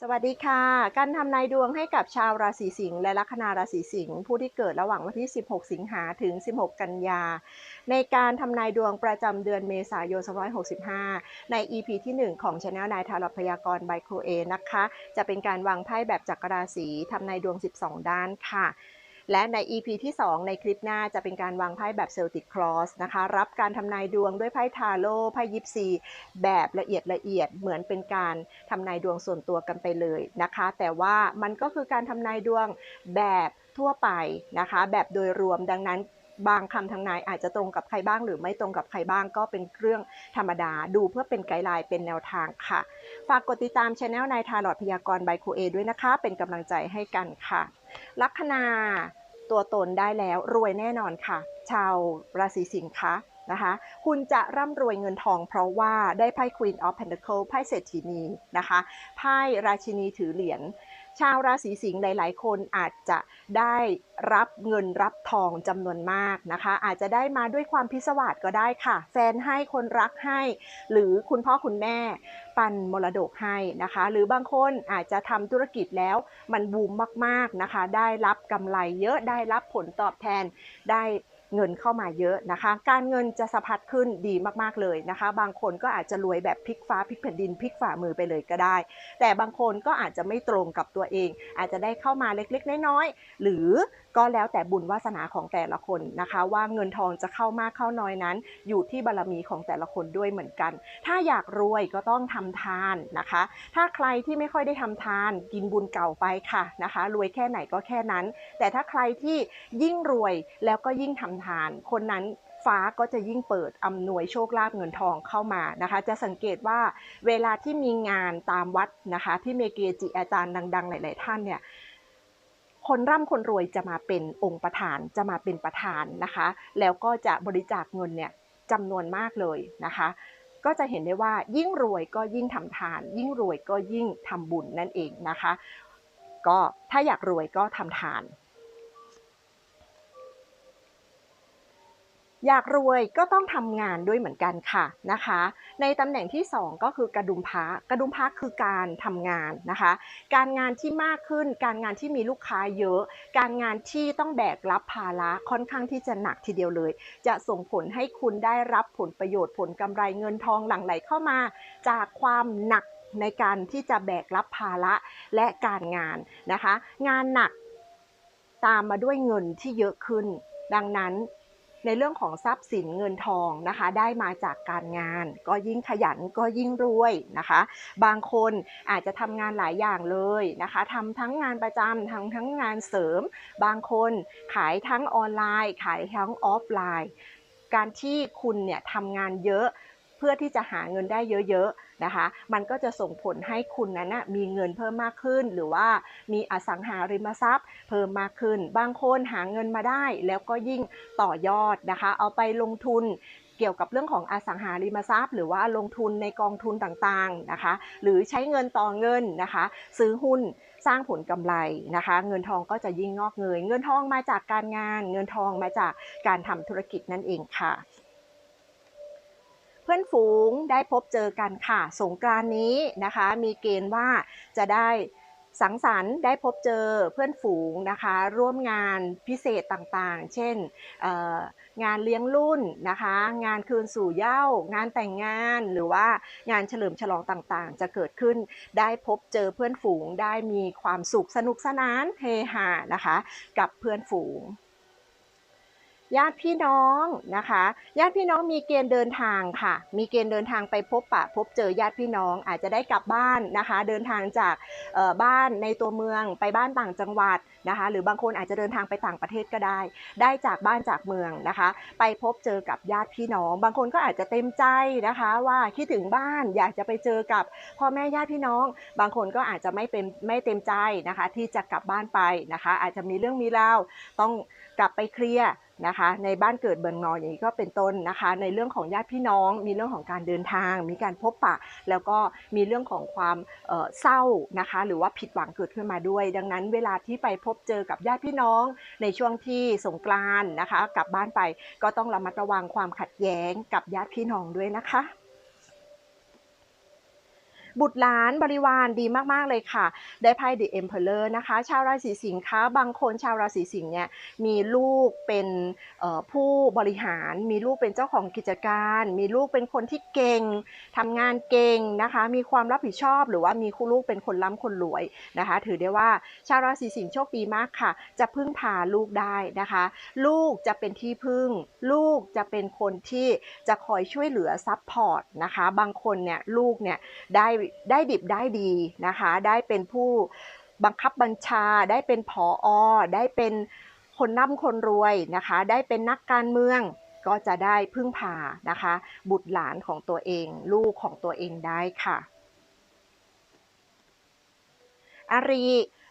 สวัสดีค่ะ การทำนายดวงให้กับชาวราศีสิงห์และลัคนาราศีสิงห์ผู้ที่เกิดระหว่างวันที่ 16 สิงหาถึง 16 กันยา ในการทำนายดวงประจำเดือนเมษายน 2565 ใน EP ที่ 1 ของช anel นายทารพยากรณ์ by ครเอนะคะ จะเป็นการวางไพ่แบบจักรราศีทำนายดวง 12 ด้านค่ะ และใน EP ที่ 2 ในคลิปหน้าจะเป็นการวางไพ่แบบเซลติกคลอสนะคะ รับการทำนายดวงด้วยไพ่ทาโร่ไพ่ยิปซี แบบละเอียดละเอียดเหมือนเป็นการทำนายดวงส่วนตัวกันไปเลยนะคะ แต่ว่ามันก็คือการทำนายดวงแบบทั่วไปนะคะ แบบโดยรวมดังนั้นบางคำทำนายอาจจะตรงกับใครบ้างหรือไม่ตรงกับใครบ้างก็เป็นเรื่องธรรมดาดูเพื่อเป็นไกด์ไลน์เป็นแนวทางค่ะ ฝากกดติดตามช anel นายทาลอดพยากรณ์บายคูเอด้วยนะคะ เป็นกำลังใจให้กันค่ะ ลัคนา ตัวตนได้แล้วรวยแน่นอนค่ะ ชาวราศีสิงค์คะนะคะ คุณจะร่ำรวยเงินทองเพราะว่าได้ไพ่ Queen of Pentacle ไพ่เศรษฐีนีนะคะ ไพ่ราชินีถือเหรียญ ชาวราศีสิงห์หลาย ๆ คนอาจจะได้รับเงินรับทองจำนวนมากนะคะ อาจจะได้มาด้วยความพิศวาสก็ได้ค่ะ แฟนให้คนรักให้ หรือคุณพ่อคุณแม่ปันมรดกให้นะคะ หรือบางคนอาจจะทำธุรกิจแล้วมันบูมมาก ๆ นะคะ ได้รับกำไรเยอะได้รับผลตอบแทนได้ เงินเข้ามาเยอะนะคะ การเงินจะสะพัดขึ้นดีมากๆเลยนะคะ บางคนก็อาจจะรวยแบบพลิกฟ้าพลิกแผ่นดินพลิกฝ่ามือไปเลยก็ได้ แต่บางคนก็อาจจะไม่ตรงกับตัวเอง อาจจะได้เข้ามาเล็กๆน้อยๆหรือ ก็แล้วแต่บุญวาสนาของแต่ละคนนะคะ ว่าเงินทองจะเข้ามากเข้าน้อยนั้น อยู่ที่บารมีของแต่ละคนด้วยเหมือนกัน ถ้าอยากรวยก็ต้องทำทานนะคะ ถ้าใครที่ไม่ค่อยได้ทำทานกินบุญเก่าไปค่ะนะคะ รวยแค่ไหนก็แค่นั้น แต่ถ้าใครที่ยิ่งรวยแล้วก็ยิ่งทำทาน คนนั้นฟ้าก็จะยิ่งเปิดอำนวยโชคลาภเงินทองเข้ามานะคะ จะสังเกตว่าเวลาที่มีงานตามวัดนะคะ ที่เมเกจิอาจารย์ดัง ๆ หลาย ๆ ท่านเนี่ย คนร่ำคนรวยจะมาเป็นองค์ประธานจะมาเป็นประธานนะคะ แล้วก็จะบริจาคเงินเนี่ยจำนวนมากเลยนะคะ ก็จะเห็นได้ว่ายิ่งรวยก็ยิ่งทำทาน ยิ่งรวยก็ยิ่งทำบุญนั่นเองนะคะ ก็ถ้าอยากรวยก็ทำทาน อยากรวยก็ต้องทำงานด้วยเหมือนกันค่ะนะคะ ในตำแหน่งที่ 2 ก็คือกระดุมพระกระดุมพระคือการทำงานนะคะ การงานที่มากขึ้น การงานที่มีลูกค้าเยอะ การงานที่ต้องแบกรับภาระค่อนข้างที่จะหนักทีเดียวเลย จะส่งผลให้คุณได้รับผลประโยชน์ผลกำไรเงินทองหลั่งไหลเข้ามา จากความหนักในการที่จะแบกรับภาระและการงานนะคะ งานหนักตามมาด้วยเงินที่เยอะขึ้น ดังนั้น ในเรื่องของทรัพย์สินเงินทองนะคะ ได้มาจากการงาน ก็ยิ่งขยันก็ยิ่งรวยนะคะ บางคนอาจจะทำงานหลายอย่างเลยนะคะทำทั้งงานประจำทำทั้งงานเสริม บางคนขายทั้งออนไลน์ ขายทั้งออฟไลน์ การที่คุณเนี่ยทำงานเยอะเพื่อที่จะหาเงินได้เยอะๆ นะคะ มันก็จะส่งผลให้คุณนั้นนะมีเงินเพิ่มมากขึ้น หรือว่ามีอสังหาริมทรัพย์ เพิ่มมากขึ้น บางคนหาเงินมาได้ แล้วก็ยิ่งต่อยอดนะคะ เอาไปลงทุนเกี่ยวกับเรื่องของอสังหาริมทรัพย์ หรือว่าลงทุนในกองทุนต่างๆนะคะ หรือใช้เงินต่อเงินนะคะ ซื้อหุ้นสร้างผลกำไรนะคะ เงินทองก็จะยิ่งงอกเงย เงินทองมาจากการงาน เงินทองมาจากการทำธุรกิจนั่นเองค่ะ เพื่อนฝูงได้พบเจอกันค่ะ สงกรานนี้นะคะ มีเกณฑ์ว่าจะได้สังสรรค์ได้พบเจอเพื่อนฝูงนะคะ ร่วมงานพิเศษต่างๆ เช่นงานเลี้ยงรุ่นนะคะ งานคืนสู่เย้า งานแต่งงานหรือว่างานเฉลิมฉลองต่างๆ จะเกิดขึ้นได้พบเจอเพื่อนฝูงได้มีความสุขสนุกสนานเฮฮานะคะ กับเพื่อนฝูง ญาติพี่น้องนะคะ ญาติพี่น้องมีเกณฑ์เดินทางค่ะ มีเกณฑ์เดินทางไปพบปะ พบเจอญาติพี่น้องอาจจะได้กลับบ้านนะคะ เดินทางจากบ้านในตัวเมืองไปบ้านต่างจังหวัดนะคะ หรือบางคนอาจจะเดินทางไปต่างประเทศก็ได้ ได้จากบ้านจากเมืองนะคะ ไปพบเจอกับญาติพี่น้อง บางคนก็อาจจะเต็มใจนะคะว่าคิดถึงบ้านอยากจะไปเจอกับพ่อแม่ญาติพี่น้อง บางคนก็อาจจะไม่เป็นไม่เต็มใจนะคะ ที่จะกลับบ้านไปนะคะ อาจจะมีเรื่องมีราวต้อง กลับไปเคลียร์นะคะ ในบ้านเกิดเบืองนอนอย่างนี้ก็เป็นต้นนะคะ ในเรื่องของญาติพี่น้อง มีเรื่องของการเดินทาง มีการพบปะ แล้วก็มีเรื่องของความเเศร้านะคะ หรือว่าผิดหวังเกิดขึ้นมาด้วย ดังนั้นเวลาที่ไปพบเจอกับญาติพี่น้อง ในช่วงที่สงกรานต์นะคะ กลับบ้านไปก็ต้องระมัดระวังความขัดแย้งกับญาติพี่น้องด้วยนะคะ บุตรหลานบริวารดีมากๆเลยค่ะ ได้ไพ่ The Emperor นะคะ ชาวราศีสิงค์คะบางคนชาวราศีสิงห์เนี่ยมีลูกเป็นผู้บริหาร มีลูกเป็นเจ้าของกิจการ มีลูกเป็นคนที่เก่งทำงานเก่งนะคะ มีความรับผิดชอบ หรือว่ามีคู่ลูกเป็นคนร่ำคนรวยนะคะ ถือได้ว่าชาวราศีสิงห์โชคดีมากค่ะ จะพึ่งพาลูกได้นะคะ ลูกจะเป็นที่พึ่ง ลูกจะเป็นคนที่จะคอยช่วยเหลือซัพพอร์ตนะคะ บางคนเนี่ยลูกเนี่ยได้ได้ดิบได้ดีนะคะ ได้เป็นผู้บังคับบัญชา ได้เป็นผออได้เป็นคนร่ำคนรวยนะคะ ได้เป็นนักการเมืองก็จะได้พึ่งพานะคะ บุตรหลานของตัวเอง ลูกของตัวเองได้ค่ะอารี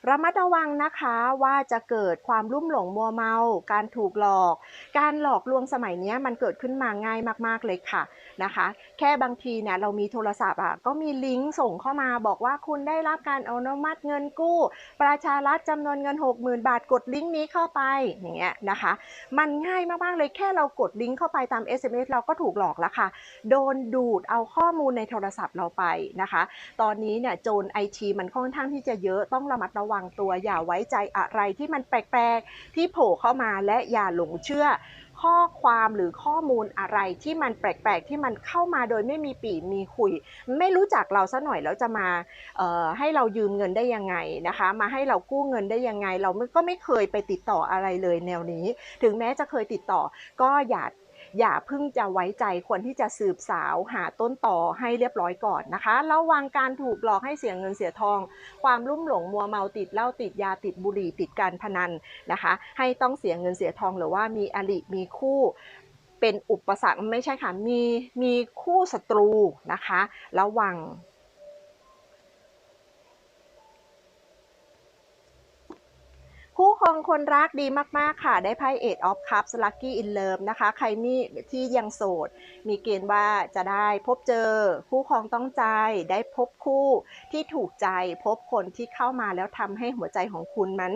ระมัดระวังนะคะว่าจะเกิดความลุ่มหลงมัวเมา การถูกหลอก การหลอกลวงสมัยนี้มันเกิดขึ้นมาง่ายมากๆเลยค่ะนะคะ แค่บางทีเนี่ยเรามีโทรศัพท์อะก็มีลิงก์ส่งเข้ามาบอกว่าคุณได้รับการอนุมัติเงินกู้ ประชารัฐจำนวนเงิน 60,000 บาทกดลิงก์นี้เข้าไปอย่างเงี้ยนะคะ มันง่ายมากๆเลยแค่เรากดลิงก์เข้าไปตาม SMS เราก็ถูกหลอกแล้วค่ะ โดนดูดเอาข้อมูลในโทรศัพท์เราไปนะคะ ตอนนี้เนี่ยโจรไอทีมันค่อนข้างที่จะเยอะต้องระมัดระวังวางตัว อย่าไว้ใจอะไรที่มันแปลกๆ ที่โผล่เข้ามาและอย่าหลงเชื่อ ข้อความหรือข้อมูลอะไรที่มันแปลกๆ ที่มันเข้ามาโดยไม่มีปีมีคุย ไม่รู้จักเราซะหน่อยแล้วจะมาให้เรายืมเงินได้ยังไงนะคะ มาให้เรากู้เงินได้ยังไง เราก็ไม่เคยไปติดต่ออะไรเลยแนวนี้ ถึงแม้จะเคยติดต่อก็อย่า อย่าเพิ่งจะไว้ใจควรที่จะสืบสาวหาต้นต่อให้เรียบร้อยก่อนนะคะระวังการถูกหลอกให้เสียเงินเสียทอง ความลุ่มหลงมัวเมาติดเหล้าติดยาติดบุหรี่ติดการพนันนะคะ ให้ต้องเสียเงินเสียทองหรือว่ามีอริมีคู่เป็นอุปสรรคไม่ใช่ค่ะมีมีคู่ศัตรูนะคะระวังคู่ ครองคนรักดีมากๆค่ะ ได้ไพ่ Eight of Cups Lucky in Love นะคะ ใครมีที่ยังโสด มีเกณฑ์ว่าจะได้พบเจอ คู่ครองต้องใจ ได้พบคู่ที่ถูกใจ พบคนที่เข้ามาแล้วทำให้หัวใจของคุณมัน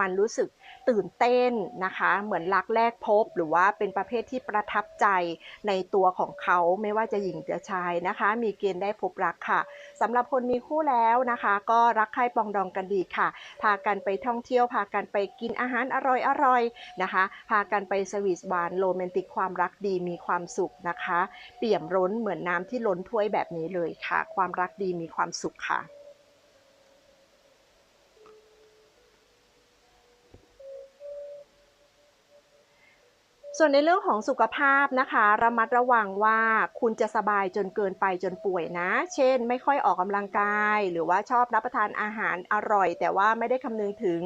มันรู้สึกตื่นเต้นนะคะ เหมือนรักแรกพบ หรือว่าเป็นประเภทที่ประทับใจในตัวของเขาไม่ว่าจะหญิงจะชายนะคะ มีเกณฑ์ได้พบรักค่ะสำหรับคนมีคู่แล้วนะคะ ก็รักใครปองดองกันดีค่ะ พากันไปท่องเที่ยวพากันไปกินอาหารอร่อยๆนะคะ พากันไปสวีทหวานโรแมนติกความรักดีมีความสุขนะคะ เปี่ยมร้นเหมือนน้ำที่ล้นถ้วยแบบนี้เลยค่ะ ความรักดีมีความสุขค่ะ ส่วนในเรื่องของสุขภาพนะคะ ระมัดระวังว่าคุณจะสบายจนเกินไปจนป่วยนะ เช่น ไม่ค่อยออกกำลังกาย หรือว่าชอบรับประทานอาหารอร่อย แต่ว่าไม่ได้คำนึงถึง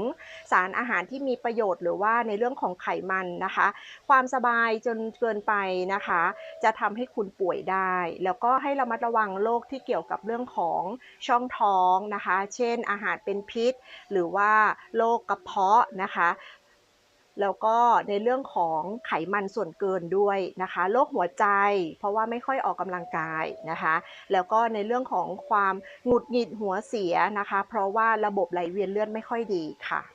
สารอาหารที่มีประโยชน์ หรือว่าในเรื่องของไขมันนะคะ ความสบายจนเกินไปนะคะ จะทำให้คุณป่วยได้ แล้วก็ให้ระมัดระวังโรคที่เกี่ยวกับเรื่องของช่องท้องนะคะ เช่น อาหารเป็นพิษ หรือว่าโรคกระเพาะนะคะ แล้วก็ในเรื่องของไขมันส่วนเกินด้วยนะคะโรคหัวใจ เพราะว่าไม่ค่อยออกกำลังกายนะคะ แล้วก็ในเรื่องของความหงุดหงิดหัวเสียนะคะ เพราะว่าระบบไหลเวียนเลือดไม่ค่อยดีค่ะ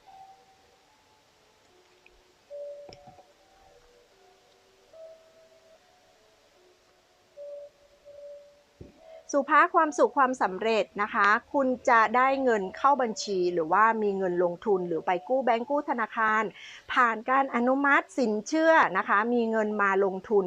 สุภาพความสุขความสำเร็จนะคะ คุณจะได้เงินเข้าบัญชี หรือว่ามีเงินลงทุนหรือไปกู้แบงก์กู้ธนาคาร ผ่านการอนุมัติสินเชื่อนะคะ มีเงินมาลงทุน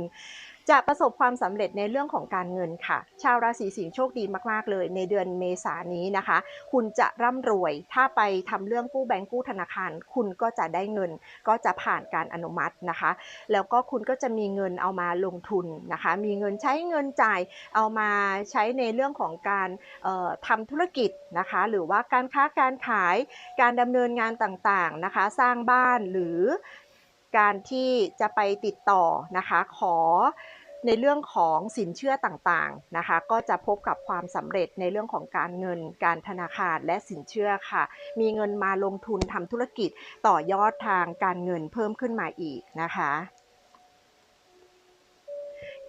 จะประสบความสำเร็จในเรื่องของการเงินค่ะ ชาวราศีสิงห์โชคดีมากๆ เลยในเดือนเมษายนนี้นะคะ คุณจะร่ำรวย ถ้าไปทำเรื่องกู้แบงก์กู้ธนาคาร คุณก็จะได้เงิน ก็จะผ่านการอนุมัตินะคะ แล้วก็คุณก็จะมีเงินเอามาลงทุนนะคะ มีเงินใช้เงินจ่าย เอามาใช้ในเรื่องของการเอ่อทำธุรกิจนะคะ หรือว่าการค้าการขาย การดำเนินงานต่างๆนะคะ สร้างบ้านหรือ การที่จะไปติดต่อนะคะขอในเรื่องของสินเชื่อต่างๆนะคะ ก็จะพบกับความสำเร็จในเรื่องของการเงิน การธนาคารและสินเชื่อค่ะ มีเงินมาลงทุนทำธุรกิจต่อยอดทางการเงินเพิ่มขึ้นมาอีกนะคะ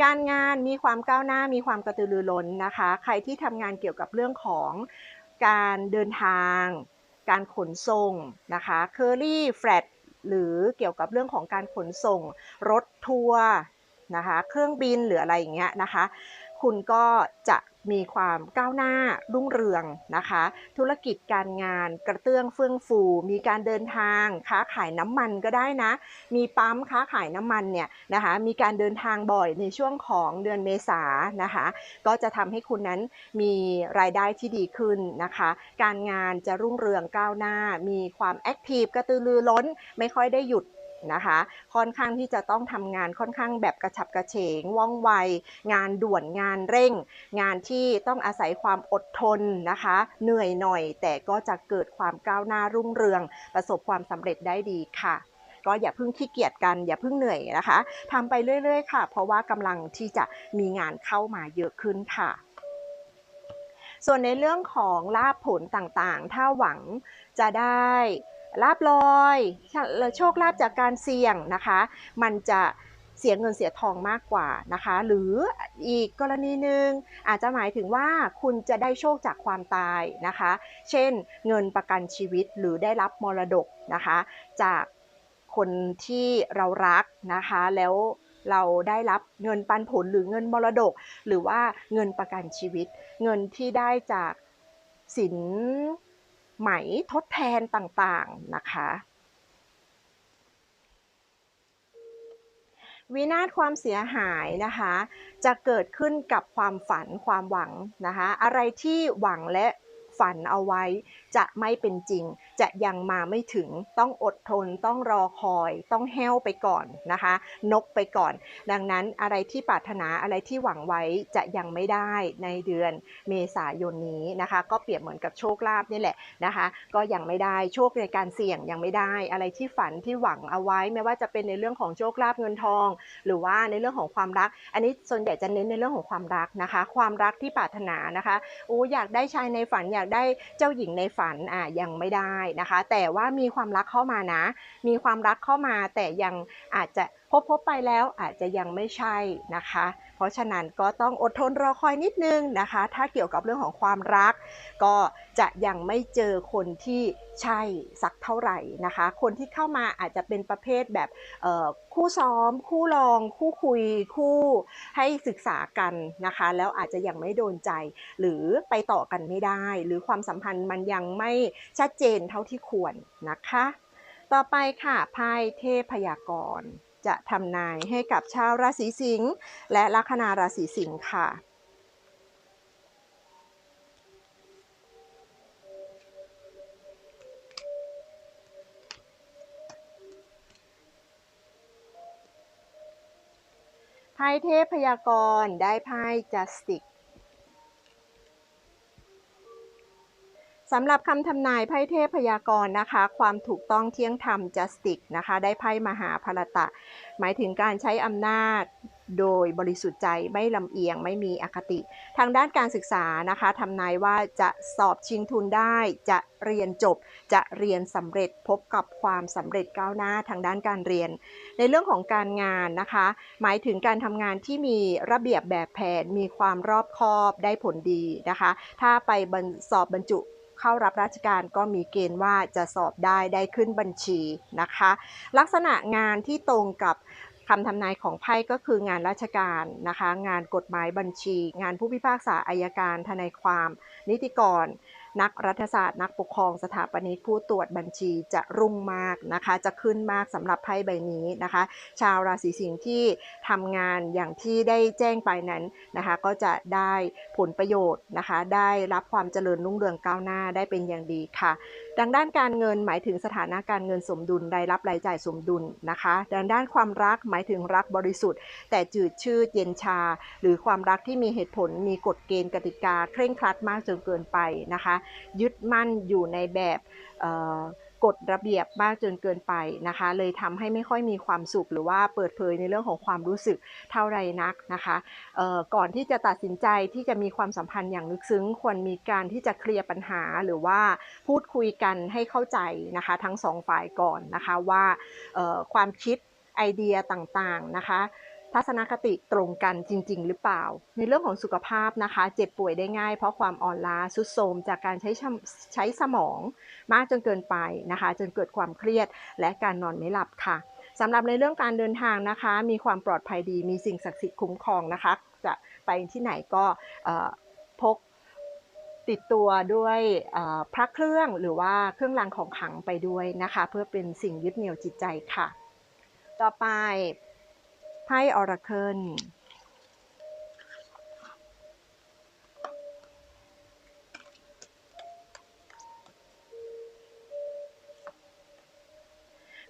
การงานมีความก้าวหน้ามีความกระตือรือร้นนะคะ ใครที่ทำงานเกี่ยวกับเรื่องของการเดินทาง การขนส่งนะคะเคอรี่แฟลต หรือเกี่ยวกับเรื่องของการขนส่งรถทัวร์นะคะ เครื่องบินหรืออะไรอย่างเงี้ยนะคะ คุณก็จะ มีความก้าวหน้ารุ่งเรืองนะคะ ธุรกิจการงานกระเตื้องเฟื่องฟู มีการเดินทางค้าขายน้ำมันก็ได้นะ มีปั๊มค้าขายน้ำมันเนี่ยนะคะมีการเดินทางบ่อยในช่วงของเดือนเมษานะคะ ก็จะทำให้คุณนั้นมีรายได้ที่ดีขึ้นนะคะ การงานจะรุ่งเรืองก้าวหน้า มีความแอคทีฟกระตือรือร้นไม่ค่อยได้หยุด นะคะ ค่อนข้างที่จะต้องทำงานค่อนข้างแบบกระฉับกระเฉงว่องไว งานด่วนงานเร่ง งานที่ต้องอาศัยความอดทนนะคะ เหนื่อยหน่อย แต่ก็จะเกิดความก้าวหน้ารุ่งเรือง ประสบความสำเร็จได้ดีค่ะก็อย่าเพิ่งขี้เกียจกันอย่าเพิ่งเหนื่อยนะคะทำไปเรื่อย ๆ ค่ะ เพราะว่ากำลังที่จะมีงานเข้ามาเยอะขึ้นค่ะ ส่วนในเรื่องของลาภผลต่างๆ ถ้าหวังจะได้ ลาบลอยโชคลาภจากการเสี่ยงนะคะ มันจะเสียเงินเสียทองมากกว่านะคะ หรืออีกกรณีหนึ่งอาจจะหมายถึงว่าคุณจะได้โชคจากความตายนะคะ เช่น เงินประกันชีวิตหรือได้รับมรดกนะคะ จากคนที่เรารักนะคะ แล้วเราได้รับเงินปันผลหรือเงินมรดก หรือว่าเงินประกันชีวิต เงินที่ได้จากสิน ไหมทดแทนต่างๆนะคะวินาศความเสียหายนะคะ จะเกิดขึ้นกับความฝันความหวังนะคะ อะไรที่หวังและฝันเอาไว้ จะไม่เป็นจริง จะยังมาไม่ถึงต้องอดทนต้องรอคอย ต้องแห้วไปก่อนนะคะ นกไปก่อน ดังนั้นอะไรที่ปรารถนาอะไรที่หวังไว้จะยังไม่ได้ในเดือนเมษายนนี้นะคะ ก็เปรียบเหมือนกับโชคลาภนี่แหละนะคะ ก็ยังไม่ได้โชคในการเสี่ยงยังไม่ได้ อะไรที่ฝันที่หวังเอาไว้ ไม่ว่าจะเป็นในเรื่องของโชคลาภเงินทอง หรือว่าในเรื่องของความรัก อันนี้ส่วนใหญ่จะเน้นในเรื่องของความรักนะคะ ความรักที่ปรารถนานะคะโอ้อยากได้ชายในฝันอยากได้เจ้าหญิงในฝันอะยังไม่ได้นะคะ แต่ว่ามีความรักเข้ามานะ มีความรักเข้ามาแต่ยังอาจจะพบพบไปแล้วอาจจะยังไม่ใช่นะคะ ราะฉะนั้นก็ต้องอดทนรอคอยนิดนึงนะคะ ถ้าเกี่ยวกับเรื่องของความรัก ก็จะยังไม่เจอคนที่ใช่สักเท่าไหร่นะคะ คนที่เข้ามาอาจจะเป็นประเภทแบบคู่ซ้อม คู่ลอง คู่คุย คู่ให้ศึกษากันนะคะ แล้วอาจจะยังไม่โดนใจ หรือไปต่อกันไม่ได้ หรือความสัมพันธ์มันยังไม่ชัดเจนเท่าที่ควรนะคะ ต่อไปค่ะไพ่เทพพยากรณ์ จะทำนายให้กับชาวราศีสิงห์และลัคนาราศีสิงห์ค่ะไพ่เทพพยากรณ์ได้ไพ่จัสติก สำหรับคำทำนายไพ่เทพพยากรณ์นะคะ ความถูกต้องเที่ยงธรรม justice นะคะ ได้ไพ่มหาพรตะ หมายถึงการใช้อำนาจโดยบริสุทธิ์ใจไม่ลำเอียงไม่มีอคติ ทางด้านการศึกษานะคะทำนายว่าจะสอบชิงทุนได้ จะเรียนจบ จะเรียนสำเร็จพบกับความสำเร็จก้าวหน้าทางด้านการเรียน ในเรื่องของการงานนะคะ หมายถึงการทำงานที่มีระเบียบแบบแผนมีความรอบคอบได้ผลดีนะคะ ถ้าไปสอบบรรจุ เข้ารับราชการก็มีเกณฑ์ว่าจะสอบได้ได้ขึ้นบัญชีนะคะ ลักษณะงานที่ตรงกับคำทำนายของไพ่ก็คืองานราชการนะคะ งานกฎหมายบัญชี งานผู้พิพากษาอายการทนายความ นิติกร นักรัฐศาสตร์ นักปกครองสถาปนิกผู้ตรวจบัญชีจะรุ่งมากนะคะ จะขึ้นมากสำหรับไพ่ใบนี้นะคะ ชาวราศีสิงห์ที่ทำงานอย่างที่ได้แจ้งไปนั้นนะคะ ก็จะได้ผลประโยชน์นะคะ ได้รับความเจริญรุ่งเรืองก้าวหน้าได้เป็นอย่างดีค่ะ ดังด้านการเงินหมายถึงสถานะการเงินสมดุลรายรับรายจ่ายสมดุลนะคะ ดังด้านความรักหมายถึงรักบริสุทธิ์ แต่จืดชืดเย็นชา หรือความรักที่มีเหตุผลมีกฎเกณฑ์กติกา เคร่งครัดมากจนเกินไปนะคะ ยึดมั่นอยู่ในแบบ กฎระเบียบมากจนเกินไปนะคะ เลยทำให้ไม่ค่อยมีความสุข หรือว่าเปิดเผยในเรื่องของความรู้สึกเท่าไรนักนะคะก่อนที่จะตัดสินใจที่จะมีความสัมพันธ์อย่างลึกซึ้ง ควรมีการที่จะเคลียร์ปัญหาหรือว่าพูดคุยกันให้เข้าใจนะคะ ทั้งสองฝ่ายก่อนนะคะว่าความคิดไอเดียต่างๆนะคะ ทัศนคติตรงกันจริง ๆ หรือเปล่า ในเรื่องของสุขภาพนะคะ เจ็บป่วยได้ง่าย เพราะความอ่อนล้าสุดโทมจากการใช้ใช้สมอง มากจนเกินไปนะคะ จนเกิดความเครียดและการนอนไม่หลับค่ะสำหรับในเรื่องการเดินทางนะคะ มีความปลอดภัยดีมีสิ่งศักดิ์สิทธิ์คุ้มครองนะคะ จะไปที่ไหนก็พกติดตัวด้วยพระเครื่องหรือว่าเครื่องรางของขลังไปด้วยนะคะ เพื่อเป็นสิ่งยึดเหนี่ยวจิตใจค่ะ ต่อไป ไพ่ออราเคิล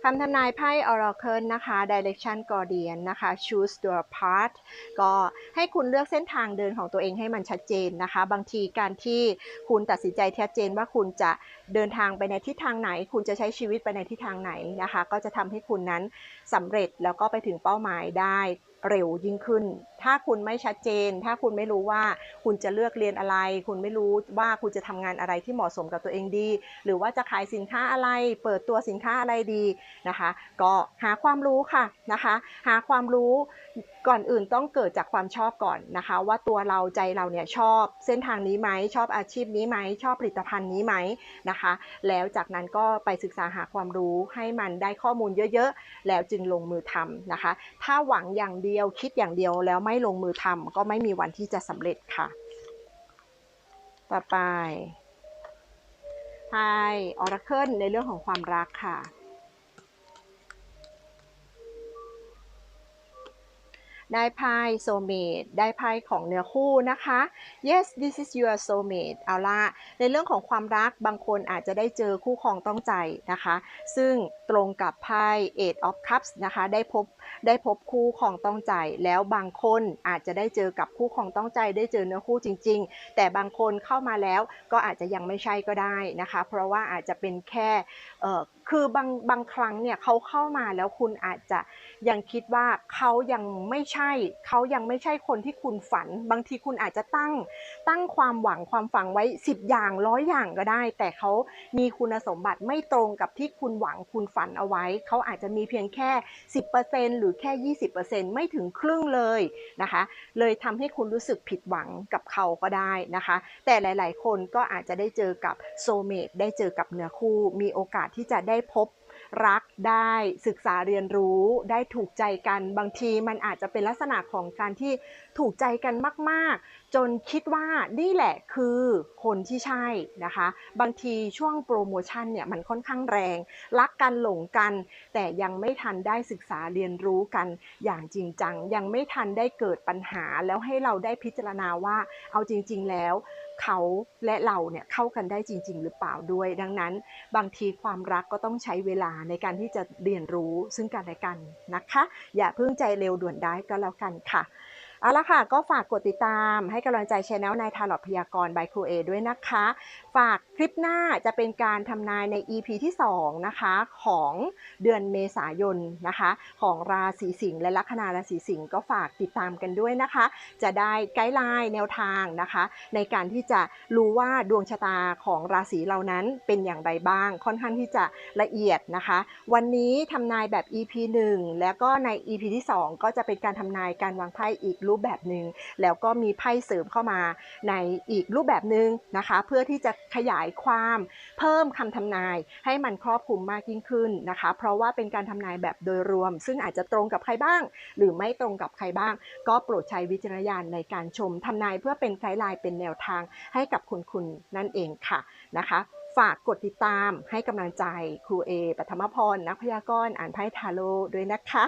คำทำนายไพ่ Oracle นะคะ Direction Guardian นะคะ Choose your path ก็ให้คุณเลือกเส้นทางเดินของตัวเองให้มันชัดเจนนะคะ บางทีการที่คุณตัดสินใจชัดเจนว่าคุณจะเดินทางไปในทิศทางไหน คุณจะใช้ชีวิตไปในทิศทางไหนนะคะ ก็จะทำให้คุณนั้นสำเร็จแล้วก็ไปถึงเป้าหมายได้เร็วยิ่งขึ้น ถ้าคุณไม่ชัดเจน ถ้าคุณไม่รู้ว่าคุณจะเลือกเรียนอะไร คุณไม่รู้ว่าคุณจะทำงานอะไรที่เหมาะสมกับตัวเองดี หรือว่าจะขายสินค้าอะไร เปิดตัวสินค้าอะไรดีนะคะ ก็หาความรู้ค่ะนะคะ หาความรู้ก่อนอื่นต้องเกิดจากความชอบก่อนนะคะ ว่าตัวเราใจเราเนี่ยชอบเส้นทางนี้ไหมชอบอาชีพนี้ไหมชอบผลิตภัณฑ์นี้ไหมนะคะ แล้วจากนั้นก็ไปศึกษาหาความรู้ให้มันได้ข้อมูลเยอะๆ แล้วจึงลงมือทำนะคะ ถ้าหวังอย่างเดียวคิดอย่างเดียวแล้วไม่ไม่ลงมือทำก็ไม่มีวันที่จะสำเร็จค่ะ ต่อไปไพ่ออร์เคิลในเรื่องของความรักค่ะ ได้ไพ่โซเมดได้ไพ่ของเนื้อคู่นะคะ yes this is your soulmate เอาละในเรื่องของความรักบางคนอาจจะได้เจอคู่ครองต้องใจนะคะ ซึ่งตรงกับไพ่ eight of cups นะคะ ได้พบได้พบคู่ครองต้องใจ แล้วบางคนอาจจะได้เจอกับคู่ครองต้องใจ ได้เจอเนื้อคู่จริง ๆ แต่บางคนเข้ามาแล้วก็อาจจะยังไม่ใช่ก็ได้นะคะ เพราะว่าอาจจะเป็นแค่คือบางบางครั้งเนี่ยเขาเข้ามาแล้วคุณอาจจะยังคิดว่าเขายังไม่ใช่เขายังไม่ใช่คนที่คุณฝัน บางทีคุณอาจจะตั้งตั้งความหวังความฝังไว้ 10 อย่างร้อยอย่างก็ได้ แต่เขามีคุณสมบัติไม่ตรงกับที่คุณหวังคุณฝันเอาไว้ เขาอาจจะมีเพียงแค่ 10%หรือแค่ 20%ไม่ถึงครึ่งเลยนะคะ เลยทำให้คุณรู้สึกผิดหวังกับเขาก็ได้นะคะ แต่หลาย ๆ คนก็อาจจะได้เจอกับโซเมตได้เจอกับเนื้อคู่มีโอกาสที่จะได้ได้พบรักได้ศึกษาเรียนรู้ได้ถูกใจกันบางทีมันอาจจะเป็นลักษณะของการที่ถูกใจกันมากๆ จนคิดว่านี่แหละคือคนที่ใช่นะคะ บางทีช่วงโปรโมชั่นเนี่ยมันค่อนข้างแรง รักกันหลงกัน แต่ยังไม่ทันได้ศึกษาเรียนรู้กันอย่างจริงจัง ยังไม่ทันได้เกิดปัญหาแล้วให้เราได้พิจารณาว่าเอาจริง ๆ แล้วเขาและเราเนี่ยเข้ากันได้จริง ๆ หรือเปล่าด้วย ดังนั้นบางทีความรักก็ต้องใช้เวลาในการที่จะเรียนรู้ซึ่งกันและกันนะคะ อย่าเพิ่งใจเร็วด่วนได้ก็แล้วกันค่ะ เอาละค่ะ ก็ฝากกดติดตามให้กำลังใจช anel นายทาร์ลอตพยากรณ์บายครูเอด้วยนะคะ ฝากคลิปหน้าจะเป็นการทำนายใน EP ที่ 2 นะคะ ของเดือนเมษายนนะคะ ของราศีสิงห์และลัคนาราศีสิงห์ก็ฝากติดตามกันด้วยนะคะ จะได้ไกด์ไลน์แนวทางนะคะ ในการที่จะรู้ว่าดวงชะตาของราศีเหล่านั้นเป็นอย่างไรบ้าง ค่อนข้างที่จะละเอียดนะคะ วันนี้ทำนายแบบ EP 1 แล้วก็ใน EP ที่ 2 ก็จะเป็นการทำนายการวางไพ่อีกรูปแบบหนึ่งแล้วก็มีไพ่เสริมเข้ามาในอีกรูปแบบหนึ่งนะคะ เพื่อที่จะขยายความเพิ่มคำทำนายให้มันครอบคลุมมากยิ่งขึ้นนะคะ เพราะว่าเป็นการทำนายแบบโดยรวม ซึ่งอาจจะตรงกับใครบ้าง หรือไม่ตรงกับใครบ้าง ก็โปรดใช้วิจารณญาณในการชมทำนายเพื่อเป็นไกด์ไลน์เป็นแนวทางให้กับคุณคุณนั่นเองค่ะนะคะฝากกดติดตามให้กำลังใจครูเอปัทมพร นักพยากรณ์อ่านไพ่ทาโร่ด้วยนะคะ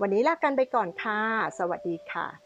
วันนี้ลากันไปก่อนค่ะ สวัสดีค่ะ